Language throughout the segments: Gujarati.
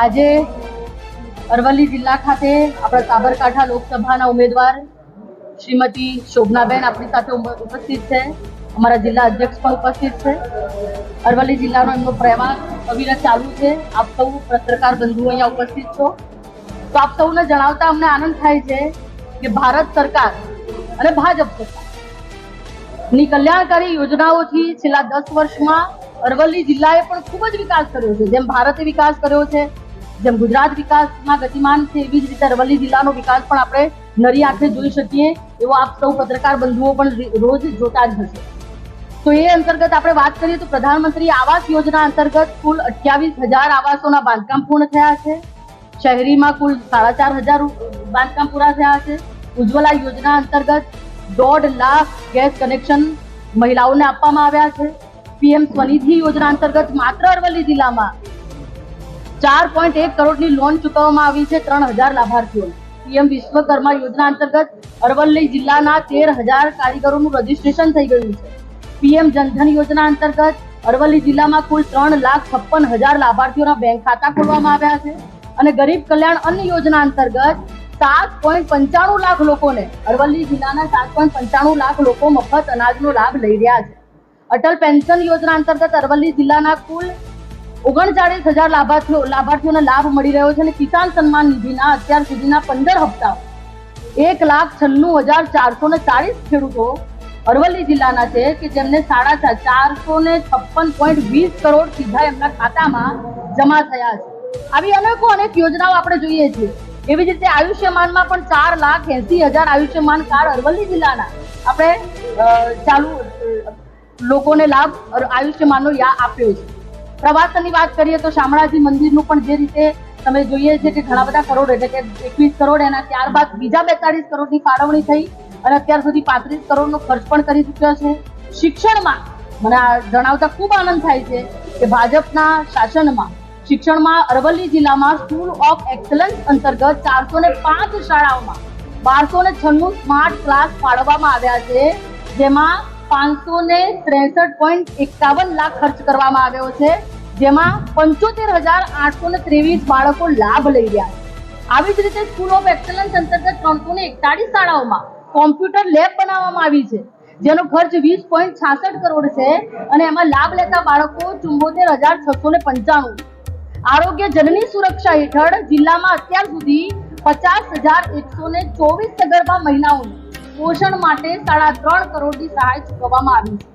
આજે અરવલ્લી જિલ્લા ખાતે આપણા સાબરકાંઠા લોકસભાના ઉમેદવાર શ્રીમતી શોભનાબેન આપણી સાથે ઉપસ્થિત છે. અમારા જિલ્લા અધ્યક્ષ પણ ઉપસ્થિત છે. અરવલ્લી જિલ્લાનો એમનો પ્રવાસ અવિરત ચાલુ છે. આપ સૌ પત્રકાર બંધુ અહીંયા ઉપસ્થિત છો. તો આપ સૌને જણાવતા અમને આનંદ થાય છે કે ભારત સરકાર અને ભાજપ સરકારની કલ્યાણકારી યોજનાઓથી છેલ્લા દસ વર્ષમાં અરવલ્લી જિલ્લાએ પણ ખૂબ જ વિકાસ કર્યો છે. જેમ ભારતે વિકાસ કર્યો છે, જેમ ગુજરાત વિકાસમાં ગતિમાન છે, એવી જ રીતે અરવલ્લી જિલ્લાનો વિકાસ પણ આપણે નરી આંખે જોઈ શકીએ. એવો આપ સૌ પત્રકાર બંધુઓ પણ રોજ જોતા જ હશે. તો એ અંતર્ગત આપણે વાત કરીએ તો પ્રધાનમંત્રી આવાસ યોજના અંતર્ગત કુલ અઠ્યાવીસ હજાર આવાસોના બાંધકામ પૂર્ણ થયા છે. શહેરીમાં કુલ સાડા ચાર હજાર બાંધકામ પૂરા થયા છે. ઉજ્જવલા યોજના અંતર્ગત દોઢ લાખ ગેસ કનેક્શન મહિલાઓને આપવામાં આવ્યા છે. પીએમ સ્વનિધિ યોજના અંતર્ગત માત્ર અરવલ્લી જિલ્લામાં ચાર પોઈન્ટ એક કરોડની લોન ચૂકવવામાં આવી છે ત્રણ હજાર લાભાર્થીઓ પીએમ વિશ્વકર્મા યોજના અંતર્ગત અરવલ્લી જિલ્લાના તેર હજાર કારીગરોનું રજીસ્ટ્રેશન થઈ ગયું છે. પીએમ જનધન યોજના અંતર્ગત અરવલ્લી જિલ્લામાં કુલ ત્રણ લાખ છપ્પન હજાર લાભાર્થીઓના બેંક ખાતા ખોલવામાં આવ્યા છે અને ગરીબ કલ્યાણ અન્ન યોજના અંતર્ગત સાત પોઈન્ટ પંચાણું લાખ લોકોને અરવલ્લી જિલ્લાના સાત પોઈન્ટ પંચાણું લાખ લોકો મફત અનાજનો લાભ લઈ રહ્યા છે. અટલ પેન્શન યોજના અંતર્ગત અરવલ્લી જિલ્લાના કુલ ઓગણચાળીસ હજાર લાભાર્થીઓ લાભાર્થીઓને લાભ મળી રહ્યો છે અને કિસાન સન્માન નિધિના અત્યાર સુધીના પંદર હપ્તા. એક લાખ છન્નું હજાર ચારસો ને ચાળીસ ખેડૂતો અરવલ્લી જિલ્લાના છે કે જેમને સાડા ચાર ચારસો ને છપ્પન પોઈન્ટ વીસ કરોડ સીધા એમના ખાતામાં જમા થયા છે. આવી અનેકો અનેક યોજનાઓ આપણે જોઈએ છીએ. એવી રીતે આયુષ્યમાનમાં પણ ચાર લાખ એસી હજાર આયુષ્યમાન કાર્ડ અરવલ્લી જિલ્લાના આપણે ચાલુ લોકોને લાભ આયુષ્યમાનનો યા આપ્યો છે. પ્રવાસનની વાત કરીએ તો શામળાજી મંદિરનું પણ જે રીતે તમે જોઈએ છે કે ઘણા બધા કરોડ એટલે કે એકવીસ કરોડ એના ત્યારબાદ બીજા બેતાળીસ કરોડની ફાળવણી થઈ અને અત્યાર સુધી પાંત્રીસ કરોડનો ખર્ચ પણ કરી ચૂક્યો છે. શિક્ષણમાં મને જણાવતા ખૂબ આનંદ થાય છે કે ભાજપના શાસનમાં શિક્ષણમાં અરવલ્લી જિલ્લામાં સ્કૂલ ઓફ એક્સલન્સ અંતર્ગત ચારસો ને પાંચ શાળાઓમાં બારસો ને છન્નું સ્માર્ટ ક્લાસ ફાળવવામાં આવ્યા છે. જેમાં પાંચસો ને ત્રેસઠ પોઈન્ટ એકાવન લાખ ખર્ચ કરવામાં આવ્યો છે, જેમાં પંચોતેર હજાર આઠસો ને ત્રેવીસ બાળકો લાભ લઈ રહ્યા છે. આવી જ રીતે સ્કૂલ ઓફ એક્સલન્સ અંતર્ગત ત્રણસો ને એકતાળીસ શાળાઓમાં કોમ્પ્યુટર લેબ બનાવવામાં આવી છે, જેનો ખર્ચ વીસ પોઈન્ટ છાસઠ કરોડ છે અને એમાં લાભ લેતા બાળકો ચુંબોતેર હજાર છસો ને પંચાણું. આરોગ્ય જનની સુરક્ષા હેઠળ જિલ્લામાં અત્યાર સુધી પચાસ હજાર એકસો ને ચોવીસ સગર્ભા મહિલાઓને પોષણ માટે સાડા ત્રણ કરોડની સહાય ચૂકવવામાં આવી છે.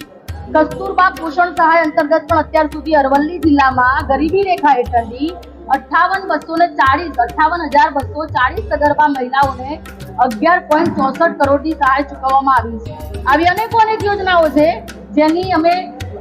કસ્તુરબા પોષણ સહાય અંતર્ગત પણ અત્યાર સુધી અરવલ્લી જિલ્લામાં ગરીબી રેખા હેઠળની અઠ્ઠાવન બસો ને ચાળીસ, અઠ્ઠાવન હજાર બસો ચાળીસ સગર્ભા મહિલાઓને અગિયાર પોઈન્ટ ચોસઠ કરોડની સહાય ચૂકવવામાં આવી છે. આવી અનેકો અનેક યોજનાઓ છે જેની અમે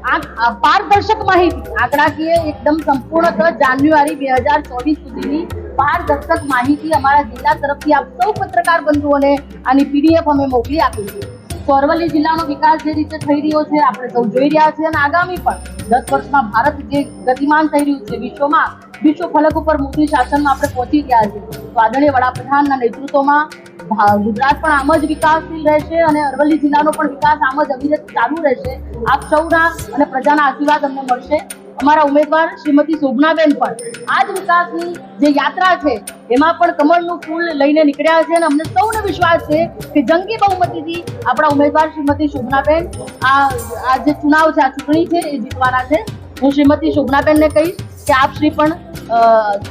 પારદર્શક માહિતી આંકડાકીય એકદમ સંપૂર્ણતઃ જાન્યુઆરી બે હજાર ચોવીસ સુધીની પારદર્શક માહિતી અમારા જિલ્લા તરફથી આપ સૌ પત્રકાર બંધુઓને આની પીડીએફ અમે મોકલી આપી છે તો જિલ્લાનો વિકાસ જે રીતે થઈ રહ્યો છે, આપણે સૌ જોઈ રહ્યા છીએ અને આગામી પણ દસ વર્ષમાં ભારત જે ગતિમાન થઈ રહ્યું છે વિશ્વમાં, વિશ્વ ફલક ઉપર મોદી શાસનમાં આપણે પહોંચી ગયા છે તો આદરણીય વડાપ્રધાનના નેતૃત્વમાં ગુજરાત પણ આમ જ વિકાસશીલ રહેશે અને અરવલ્લી જિલ્લાનો પણ વિકાસ આમ જ અવિરત ચાલુ રહેશે. આપ સૌના અને પ્રજાના આશીર્વાદ અમને મળશે. અમારા ઉમેદવાર શ્રીમતી શોભનાબેન પણ આ જ વિકાસની જે યાત્રા છે, એમાં પણ કમળનું ફૂલ લઈને નીકળ્યા છે અને અમને સૌને વિશ્વાસ છે કે જંગી બહુમતીથી આપણા ઉમેદવાર શ્રીમતી શોભનાબેન આ આ જે ચુનાવ છે, આ ચૂંટણી છે, એ જીતવાના છે. હું શ્રીમતી શોભનાબેનને કહીશ કે આપ શ્રી પણ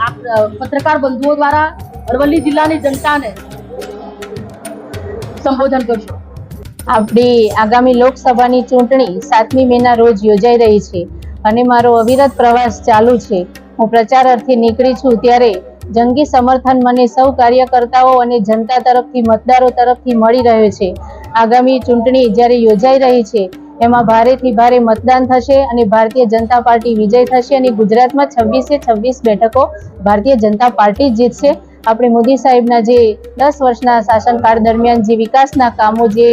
આપ પત્રકાર બંધુઓ દ્વારા અરવલ્લી જિલ્લાની જનતાને સંબોધન કરશો. આપણી આગામી લોકસભાની ચૂંટણી સાતમી મેના રોજ યોજાઈ રહી છે અને મારો અવિરત પ્રવાસ ચાલુ છે. હું પ્રચાર અર્થે નીકળી છું ત્યારે જંગી સમર્થન મને સૌ કાર્યકર્તાઓ અને જનતા તરફથી, મતદારો તરફથી મળી રહ્યો છે. આગામી ચૂંટણી જ્યારે યોજાઈ રહી છે, એમાં ભારેથી ભારે મતદાન થશે અને ભારતીય જનતા પાર્ટી વિજય થશે અને ગુજરાતમાં છવ્વીસે છવ્વીસ બેઠકો ભારતીય જનતા પાર્ટી જીતશે. આપણે મોદી સાહેબના જે દસ વર્ષના શાસનકાળ દરમિયાન જે વિકાસના કામો જે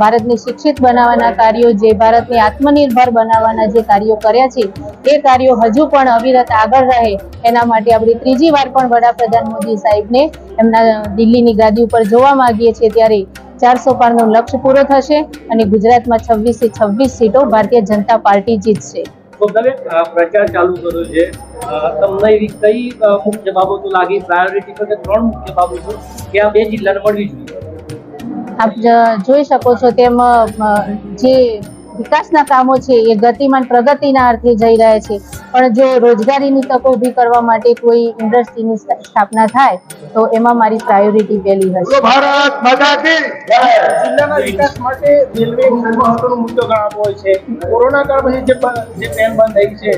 ભારતને શિક્ષિત બનાવવાના કાર્યો, જે ભારતને આત્મનિર્ભર બનાવવાના જે કાર્યો કર્યા છે, એ કાર્યો હજુ પણ અવિરત આગળ રહે, એના માટે આપણે ત્રીજી વાર પણ વડાપ્રધાન મોદી સાહેબને એમના દિલ્હીની ગાદી ઉપર જોવા માંગીએ છીએ ત્યારે ચારસો પારનો લક્ષ્ય પૂરો થશે અને ગુજરાતમાં છવ્વીસે છવ્વીસ સીટો ભારતીય જનતા પાર્ટી જીતશે. અ, પ્રચાર ચાલુ કર્યો છે. તમને એવી કઈ મુખ્ય બાબતો લાગી? પ્રાયોરિટી પર ત્રણ મુખ્ય બાબતો કે આ બે જિલ્લાને મળવી જોઈએ? આપ જોઈ શકો છો તેમ જે વિકાસના કામો છે એ ગતિમાન પ્રગતિના અર્થે જઈ રહ્યા છે. પણ જો રોજગારીની તકો ઊભી કરવા માટે કોઈ ઇન્ડસ્ટ્રીની સ્થાપના થાય તો એમાં મારી પ્રાયોરિટી પહેલી હશે. ભારત માતા જિલ્લાના વિકાસ માટે રેલવે મહત્વનો મુદ્દો ગણાતો હોય છે. કોરોના કાળ પછી જે જે ટ્રેન બંધ થઈ છે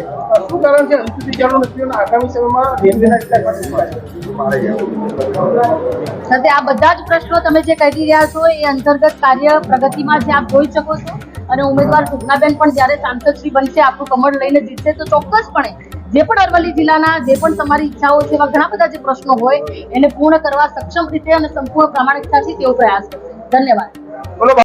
શું કારણ છે? હજુ સુધી જાણવું નથી અને આગામી સમયમાં રેલવેના વિકાસ માટે સાથે આ બધા જ પ્રશ્નો તમે જે કહી રહ્યા છો એ અંતર્ગત કાર્ય પ્રગતિમાં છે આપ જોઈ શકો છો. અને ઉમેદવાર સુગનાબેન પણ જ્યારે સાંસદશ્રી બનશે, આપણું કમળ લઈને જીતશે, તો ચોક્કસપણે જે પણ અરવલ્લી જિલ્લાના જે પણ તમારી ઈચ્છાઓ છે, એવા ઘણા બધા જે પ્રશ્નો હોય, એને પૂર્ણ કરવા સક્ષમ રીતે અને સંપૂર્ણ પ્રામાણિકતાથી તેઓ પ્રયાસ કરશે ધન્યવાદ.